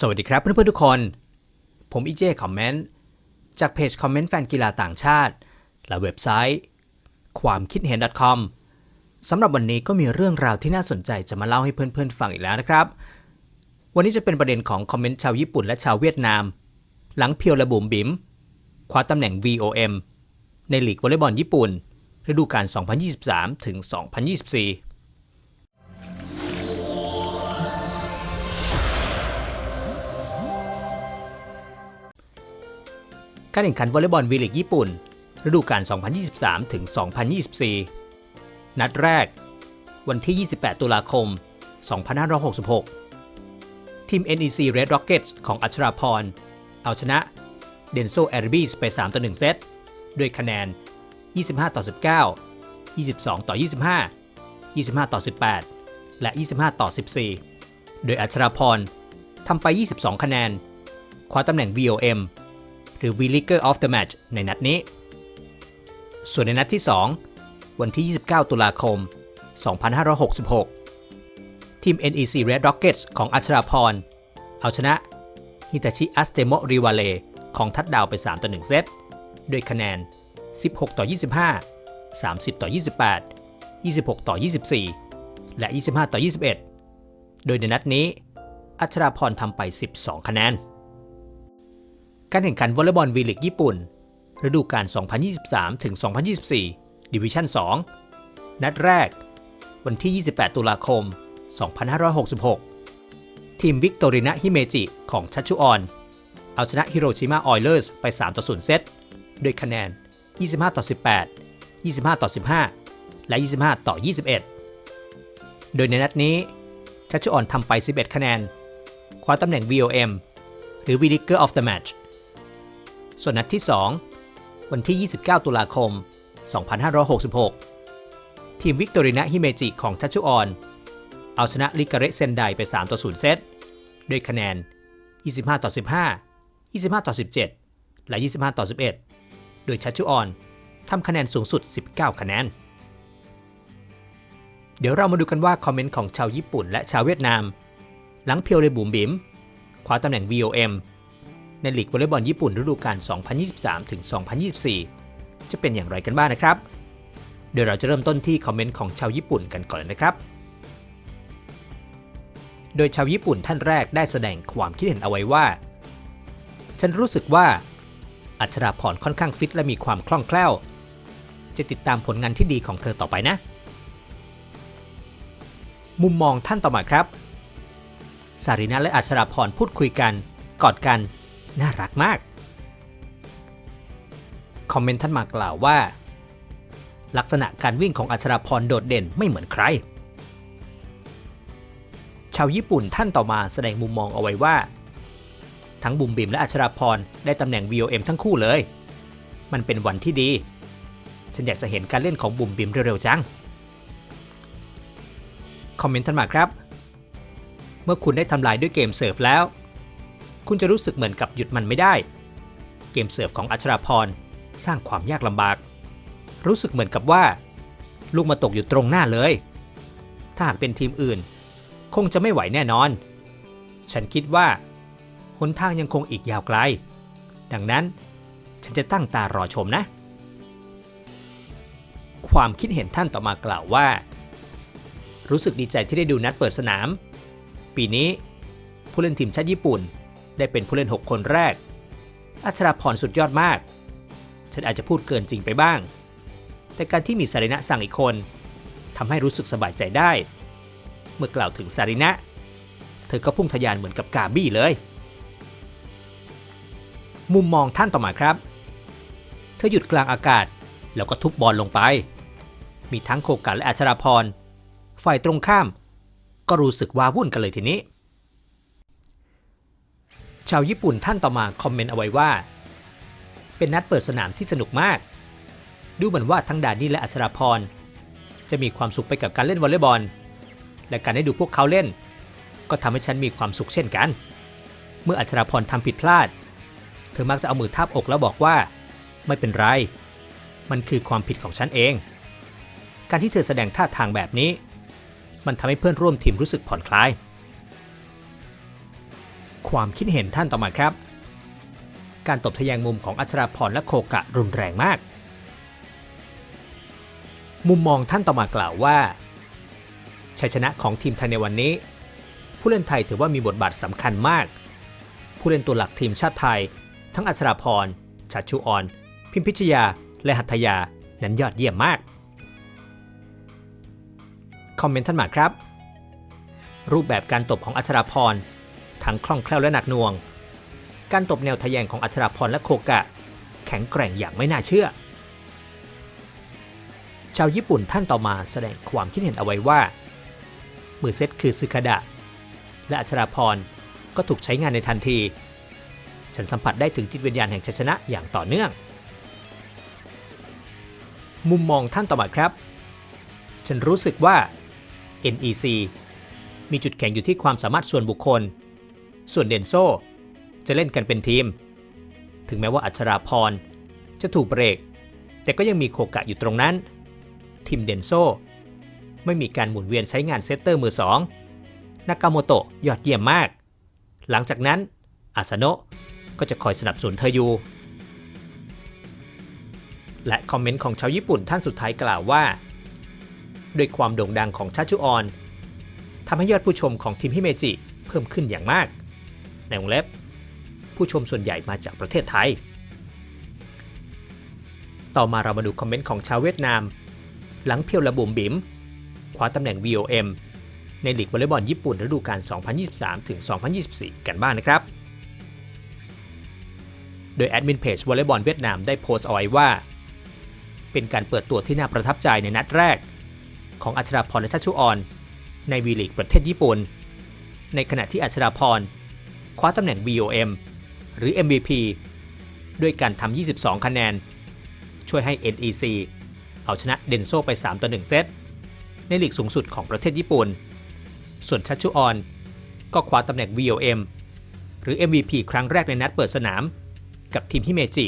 สวัสดีครับเพื่อนๆทุกคน ผมอีเจคอมเมนต์จากเพจคอมเมนต์แฟนกีฬาต่างชาติ และเว็บไซต์ ความคิดเห็น .com สำหรับวันนี้ก็มีเรื่องราวที่น่าสนใจจะมาเล่าให้เพื่อนๆฟังอีกแล้วนะครับ วันนี้จะเป็นประเด็นของคอมเมนต์ชาวญี่ปุ่นและชาวเวียดนาม หลังเพียวและบุ๋มบิมคว้าตำแหน่ง VOM ในลีกวอลเลย์บอลญี่ปุ่นฤดูกาล2023ถึง2024 การแข่งขันวอลเลย์บอลวีลีกญี่ปุ่น ฤดูกาล 2023 ถึง 2024 นัดแรก วันที่ 28 ตุลาคม 2566 ทีม NEC Red Rockets ของอัชราพร เอาชนะเดนโซแอรบีสไป 3 ต่อ 1 เซต ด้วยคะแนน 25 ต่อ 19 22 ต่อ 25 25 ต่อ 18 และ 25 ต่อ 14 โดยอัชราพรทำไป 22 คะแนน คว้าตำแหน่ง VOM รือ v l i g e r of the Match ในนัดนี้ ส่วนในนัดที่ 2 วันที่ 29 ตุลาคม 2566 ทีม NEC Red Rockets ของอัชราพร เอาชนะฮิตาชิอัสเตโมริวาเลของทัดดาวไป 3 ต่อ 1 เซต ด้วยคะแนน 16 ต่อ 25 30 ต่อ 28 26 ต่อ 24 และ 25 ต่อ 21 โดยในนัดนี้ อัชราพรทำไป 12 คะแนน การแข่งขันวอลเลย์บอลวีลีกญี่ปุ่น ฤดูกาล 2023 ถึง 2024 ดิวิชั่น 2 นัดแรก วันที่ 28 ตุลาคม 2566 ทีมวิกตอรินะฮิเมจิของชัชชุออน เอาชนะฮิโรชิมาออยเลอร์สไป 3 ต่อ 0 เซตด้วยคะแนน 25 ต่อ 18 25 ต่อ 15 และ 25 ต่อ 21 โดยในนัดนี้ ชัชชุออนทำไป 11 คะแนน คว้าตำแหน่ง VOM หรือ v l i g e r of the Match ส่วนนัดที่ 2 วันที่ 29 ตุลาคม 2566 ทีมวิกตอรินะฮิเมจิของชัชชุออน เอาชนะลิกาเรเซนไดไป 3 ต่อ 0 เซต ด้วยคะแนน 25 ต่อ 15 25 ต่อ 17 และ 25 ต่อ 11 โดยชัชชุออนทำคะแนนสูงสุด 19 คะแนน เดี๋ยวเรามาดูกันว่าคอมเมนต์ของชาวญี่ปุ่นและชาวเวียดนาม หลังเพียวเลยบุ๋มบิมคว้าตำแหน่ง VOM ในลีกวอลเลย์บอลญี่ปุ่นฤดูกาล 2023ถึง2024 จะเป็นอย่างไรกันบ้างนะครับ เดี๋ยวเราจะเริ่มต้นที่คอมเมนต์ของชาวญี่ปุ่นกันก่อนนะครับ โดยชาวญี่ปุ่นท่านแรกได้แสดงความคิดเห็นเอาไว้ว่า ฉันรู้สึกว่า อัชราพรค่อนข้างฟิตและมีความคล่องแคล่ว จะติดตามผลงานที่ดีของเธอต่อไปนะ มุมมองท่านต่อมาครับสารีนาและอัชราพรพูดคุยกัน กอดกัน น่ารักมาก คอมเมนต์ท่านมากล่าวว่า ลักษณะการวิ่งของอัชราพรโดดเด่นไม่เหมือนใคร ชาวญี่ปุ่นท่านต่อมาแสดงมุมมองเอาไว้ว่า ทั้งบุมบิมและอัชราพรได้ตำแหน่ง VOM ทั้งคู่เลย มันเป็นวันที่ดี ฉันอยากจะเห็นการเล่นของบุมบิมเร็วๆจัง คอมเมนต์ท่านมาครับ เมื่อคุณได้ทำลายด้วยเกมเซิร์ฟแล้ว คุณจะรู้สึกเหมือนกับหยุดมันไม่ได้ เกมเซิร์ฟของอัชราพรสร้างความยากลำบาก รู้สึกเหมือนกับว่า ลูกมาตกอยู่ตรงหน้าเลย ถ้าหากเป็นทีมอื่น คงจะไม่ไหวแน่นอน ฉันคิดว่าหนทางยังคงอีกยาวไกล ดังนั้นฉันจะตั้งตารอชมนะ ความคิดเห็นท่านต่อมากล่าวว่า รู้สึกดีใจที่ได้ดูนัดเปิดสนาม ปีนี้ผู้เล่นทีมชาติญี่ปุ่น ได้เป็นผู้เล่น 6 คนแรก อัชราพรสุดยอดมาก ฉันอาจจะพูดเกินจริงไปบ้าง แต่การที่มีสารินะสั่งอีกคนทำให้รู้สึกสบายใจได้ เมื่อกล่าวถึงสารินะ เธอก็พุ่งทะยานเหมือนกับกาบี้เลย มุมมองท่านต่อมาครับ เธอหยุดกลางอากาศแล้วก็ทุบบอลลงไป มีทั้งโคกะและอัชราพรฝ่ายตรงข้าม ก็รู้สึกว้าวุ่นกันเลยทีนี้ ชาวญี่ปุ่นท่านต่อมาคอมเมนต์เอาไว้ว่า เป็นนัดเปิดสนามที่สนุกมาก ดูเหมือนว่าทั้งดานี่และอัชราพร จะมีความสุขไปกับการเล่นวอลเลย์บอล และการได้ดูพวกเขาเล่น ก็ทำให้ฉันมีความสุขเช่นกัน เมื่ออัชราพรทำผิดพลาด เธอมักจะเอามือทาบอกแล้วบอกว่า ไม่เป็นไร มันคือความผิดของฉันเอง การที่เธอแสดงท่าทางแบบนี้ มันทำให้เพื่อนร่วมทีมรู้สึกผ่อนคลาย ความคิดเห็นท่านต่อมาครับ การตบทะแยงมุมของอัชราพรและโคกะรุนแรงมาก มุมมองท่านต่อมากล่าวว่า ชัยชนะของทีมไทยในวันนี้ ผู้เล่นไทยถือว่ามีบทบาทสำคัญมาก ผู้เล่นตัวหลักทีมชาติไทย ทั้งอัชราพรชัชชุออน พิมพิชยา และหัตถยา นั้นยอดเยี่ยมมาก คอมเมนต์ท่านมาครับรูปแบบการตบของอัชราพร ทั้งคล่องแคล่วและหนักหน่วง การตบแนวทะแยงของอัชราพรและโคกะ แข็งแกร่งอย่างไม่น่าเชื่อ ชาวญี่ปุ่นท่านต่อมาแสดงความคิดเห็นเอาไว้ว่า มือเซตคือซึคาดะ และอัชราพรก็ถูกใช้งานในทันที ฉันสัมผัสได้ถึงจิตวิญญาณแห่งชัยชนะอย่างต่อเนื่อง มุมมองท่านต่อมาครับ ฉันรู้สึกว่า NEC มีจุดแข็งอยู่ที่ความสามารถส่วนบุคคล ส่วนเดนโซจะเล่นกันเป็นทีม ถึงแม้ว่าอัชราพรจะถูกเบรก แต่ก็ยังมีโคกะอยู่ตรงนั้น ทีมเดนโซไม่มีการหมุนเวียนใช้งานเซตเตอร์มือสองนากาโมโตะยอดเยี่ยมมาก หลังจากนั้นอาสโนะก็จะคอยสนับสนุนเธออยู่ และคอมเมนต์ของชาวญี่ปุ่นท่านสุดท้ายกล่าวว่า ด้วยความโด่งดังของชาชุออนทำให้ยอดผู้ชมของทีมฮิเมจิเพิ่มขึ้นอย่างมาก ในวงเล็บ ผู้ชมส่วนใหญ่มาจากประเทศไทย ต่อมาเรามาดูคอมเมนต์ของชาวเวียดนาม หลังเพียวระบุมบิมคว้าตำแหน่ง VOM ในลีกวอลเลย์บอลญี่ปุ่นฤดูกาล 2023 ถึง 2024 กันบ้างนนะครับ โดยแอดมินเพจวอลเลย์บอลเวียดนามได้โพสต์เอาไว้ว่า เป็นการเปิดตัวที่น่าประทับใจในนัดแรก ของอัชราพรและชัชชุออนในวีลีกประเทศญี่ปุ่น ในขณะที่อัชราพร คว้าตำแหน่ง VOM หรือ MVP ด้วยการทำ 22 คะแนน ช่วยให้ NEC เอาชนะเดนโซไป 3 ต่อ 1 เซต ในลีกสูงสุดของประเทศญี่ปุ่น ส่วนชัชชุออน ก็คว้าตำแหน่ง VOM หรือ MVP ครั้งแรกในนัดเปิดสนาม กับทีมฮิเมจิ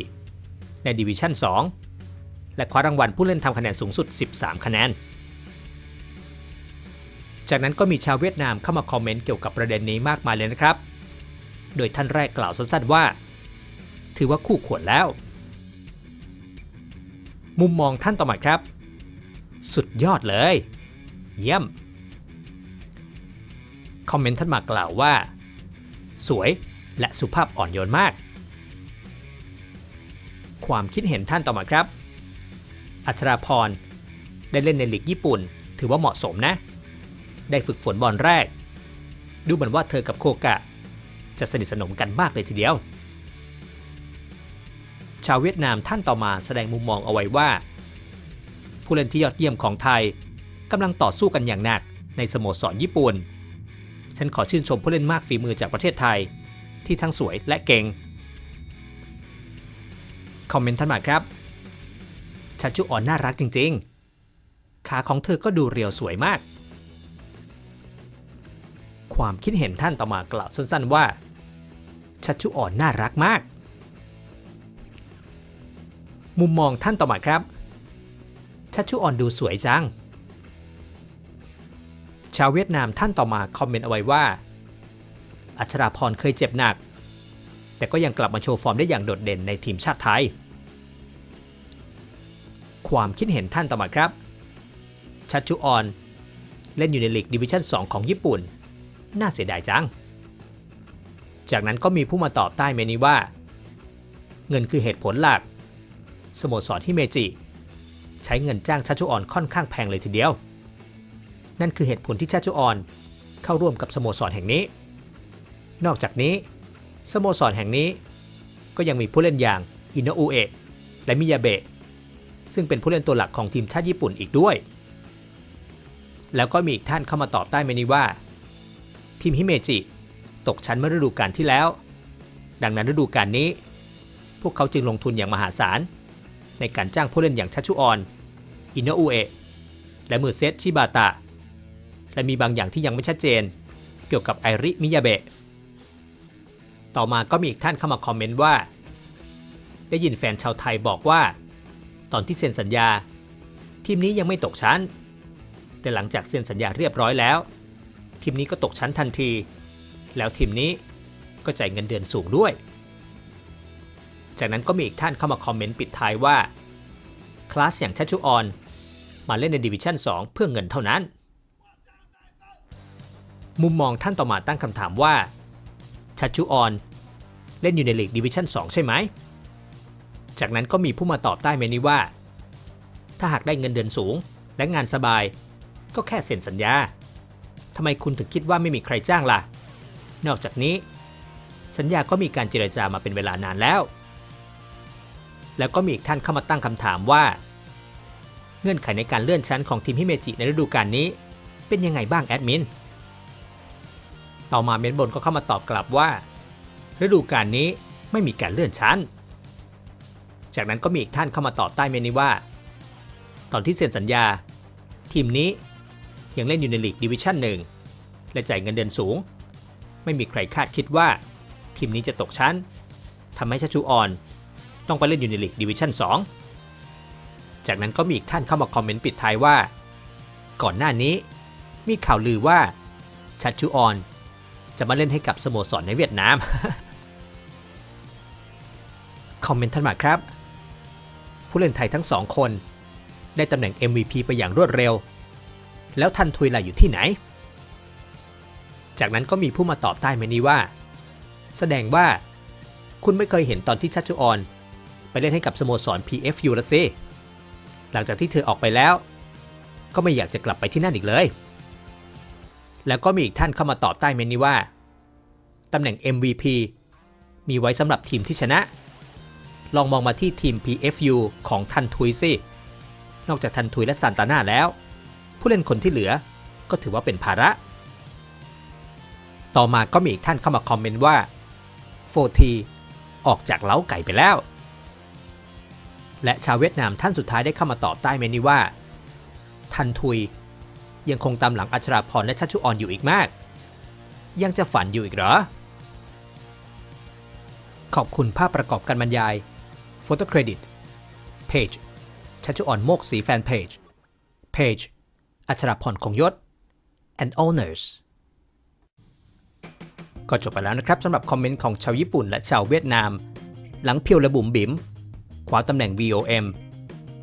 ในดิวิชั่น 2 และคว้ารางวัลผู้เล่นทำคะแนนสูงสุด 13 คะแนน จากนั้นก็มีชาวเวียดนามเข้ามาคอมเมนต์เกี่ยวกับประเด็นนี้มากมายเลยนะครับ โดยท่านแรกกล่าวสั้นๆว่า ถือว่าคู่ควรแล้ว มุมมองท่านต่อมาครับ สุดยอดเลย เยี่ยม คอมเมนต์ท่านมากล่าวว่า สวยและสุภาพอ่อนโยนมาก ความคิดเห็นท่านต่อมาครับ อัชราพรได้เล่นในลีกญี่ปุ่น ถือว่าเหมาะสมนะ ได้ฝึกฝนบอลแรก ดูเหมือนว่าเธอกับโคกะ จะสนิทสนมกันมากเลยทีเดียว ชาวเวียดนามท่านต่อมาแสดงมุมมองเอาไว้ว่า ผู้เล่นที่ยอดเยี่ยมของไทยกำลังต่อสู้กันอย่างหนักในสโมสรญี่ปุ่น ฉันขอชื่นชมผู้เล่นมากฝีมือจากประเทศไทย ที่ทั้งสวยและเก่ง คอมเมนต์ท่านมาครับชัชุอ่อนน่ารักจริง ๆ ขาของเธอก็ดูเรียวสวยมาก ความคิดเห็นท่านต่อมากล่าวสั้น ๆ ว่า ชัชชุอ่อนน่ารักมาก มุมมองท่านต่อมาครับ ชัชชุอ่อนดูสวยจัง ชาวเวียดนามท่านต่อมาคอมเมนต์เอาไว้ว่า อัชราพรเคยเจ็บหนัก แต่ก็ยังกลับมาโชว์ฟอร์มได้อย่างโดดเด่นในทีมชาติไทย ความคิดเห็นท่านต่อมาครับ ชัชชุออนเล่นอยู่ในลีกดิวิชั่น 2 ของญี่ปุ่น น่าเสียดายจัง จากนั้นก็มีผู้มาตอบใต้เมนี้ว่า เงินคือเหตุผลหลัก สโมสรที่เมจิ ใช้เงินจ้างชัชชุออนค่อนข้างแพงเลยทีเดียว นั่นคือเหตุผลที่ชัชชุออนเข้าร่วมกับสโมสรแห่งนี้ นอกจากนี้ สโมสรแห่งนี้ ก็ยังมีผู้เล่นอย่างอินโนอุเอะและมิยาเบะซึ่งเป็นผู้เล่นตัวหลักของทีมชาติญี่ปุ่นอีกด้วย แล้วก็มีอีกท่านเข้ามาตอบใต้เมนี้ว่า ทีมฮิเมจิ ตกชั้นเมื่อฤดูกาลที่แล้ว ดังนั้นฤดูกาลนี้ พวกเขาจึงลงทุนอย่างมหาศาล ในการจ้างผู้เล่นอย่างชัชชุออน อินโนอุเอะและมือเซตชิบาตะ และมีบางอย่างที่ยังไม่ชัดเจน เกี่ยวกับไอริมิยาเบะ ต่อมาก็มีอีกท่านเข้ามาคอมเมนต์ว่า ได้ยินแฟนชาวไทยบอกว่า ตอนที่เซ็นสัญญา ทีมนี้ยังไม่ตกชั้น แต่หลังจากเซ็นสัญญาเรียบร้อยแล้ว ทีมนี้ก็ตกชั้นทันที แล้วทีมนี้ก็จ่ายเงินเดือนสูงด้วย จากนั้นก็มีอีกท่านเข้ามาคอมเมนต์ปิดท้ายว่า คลาสอย่างชัชชุออน มาเล่นในดิวิชั่น 2 เพื่อเงินเท่านั้น มุมมองท่านต่อมาตั้งคำถามว่าชัชชุออน เล่นอยู่ในลีกดิวิชั่น 2 ใช่ไหม จากนั้นก็มีผู้มาตอบใต้เมนี้ว่า ถ้าหากได้เงินเดือนสูงและงานสบาย ก็แค่เซ็นสัญญาทำไมคุณถึงคิดว่าไม่มีใครจ้างล่ะ นอกจากนี้ สัญญาก็มีการเจรจามาเป็นเวลานานแล้ว แล้วก็มีอีกท่านเข้ามาตั้งคำถามว่า เงื่อนไขในการเลื่อนชั้นของทีมฮิเมจิในฤดูกาลนี้ เป็นยังไงบ้างแอดมินต่อมาเมนบนก็เข้ามาตอบกลับว่า ฤดูกาลนี้ไม่มีการเลื่อนชั้น จากนั้นก็มีอีกท่านเข้ามาตอบใต้เมนนี้ว่า ตอนที่เซ็นสัญญา ทีมนี้ยังเล่นอยู่ในลีกดิวิชั่นหนึ่งและจ่ายเงินเดือนสูง ไม่มีใครคาดคิดว่า ทีมนี้จะตกชั้นทำให้ชัชชูออน ต้องไปเล่นอยู่ในลีกดิวิชั่น 2 จากนั้นก็มีอีกท่านเข้ามาคอมเมนต์ปิดท้ายว่า ก่อนหน้านี้ มีข่าวลือว่าชัชชูออน จะมาเล่นให้กับสโมสรในเวียดนาม คอมเมนต์ท่านมาครับ ผู้เล่นไทยทั้งสองคน ได้ตำแหน่ง MVP ไปอย่างรวดเร็ว แล้วทันทุยล่ะอยู่ที่ไหน จากนั้นก็มีผู้มาตอบใต้เมนี้ว่า แสดงว่า คุณไม่เคยเห็นตอนที่ชัชชุออน ไปเล่นให้กับสโมสร PFU ละสิหลังจากที่เธอออกไปแล้ว ก็ไม่อยากจะกลับไปที่นั่นอีกเลย แล้วก็มีอีกท่านเข้ามาตอบใต้เมนนี้ว่าตำแหน่ง MVP มีไว้สำหรับทีมที่ชนะ ลองมองมาที่ทีม PFU ของทันทุยสินอกจากทันทุยและซานตาน่าแล้ว ผู้เล่นคนที่เหลือก็ถือว่าเป็นภาระ ต่อมาก็มีอีกท่านเข้ามาคอมเมนต์ว่าโฟทีออกจากเล้าไก่ไปแล้ว และชาวเวียดนามท่านสุดท้ายได้เข้ามาตอบใต้เมนนี้ว่า ทันทุย ยังคงตามหลังอัชราพรและชัชชุออนอยู่อีกมาก ยังจะฝันอยู่อีกเหรอ ขอบคุณภาพประกอบการบรรยาย Photo Credit Page ชัชชุออนโมกสีแฟนเพจ Page อัชราพรคงยศ and owners ก็จบไปแล้วนะครับสำหรับคอมเมนต์ของชาวญี่ปุ่นและชาวเวียดนาม หลังเพียวและบุ๋มบิ๋มคว้าตำแหน่ง VOM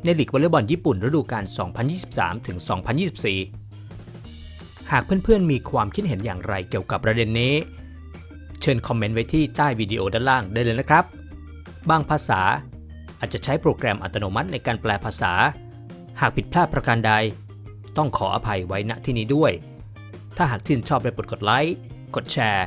ในลีกวอลเลย์บอลญี่ปุ่นฤดูกาล 2023 ถึง 2024 หากเพื่อนๆ มีความคิดเห็นอย่างไรเกี่ยวกับประเด็นนี้ เชิญคอมเมนต์ไว้ที่ใต้วิดีโอด้านล่างได้เลยนะครับ บางภาษาอาจจะใช้โปรแกรมอัตโนมัติในการแปลภาษา หากผิดพลาดประการใด ต้องขออภัยไว้ณที่นี้ด้วย ถ้าหากชื่นชอบได้โปรดกดไลค์ กดแชร์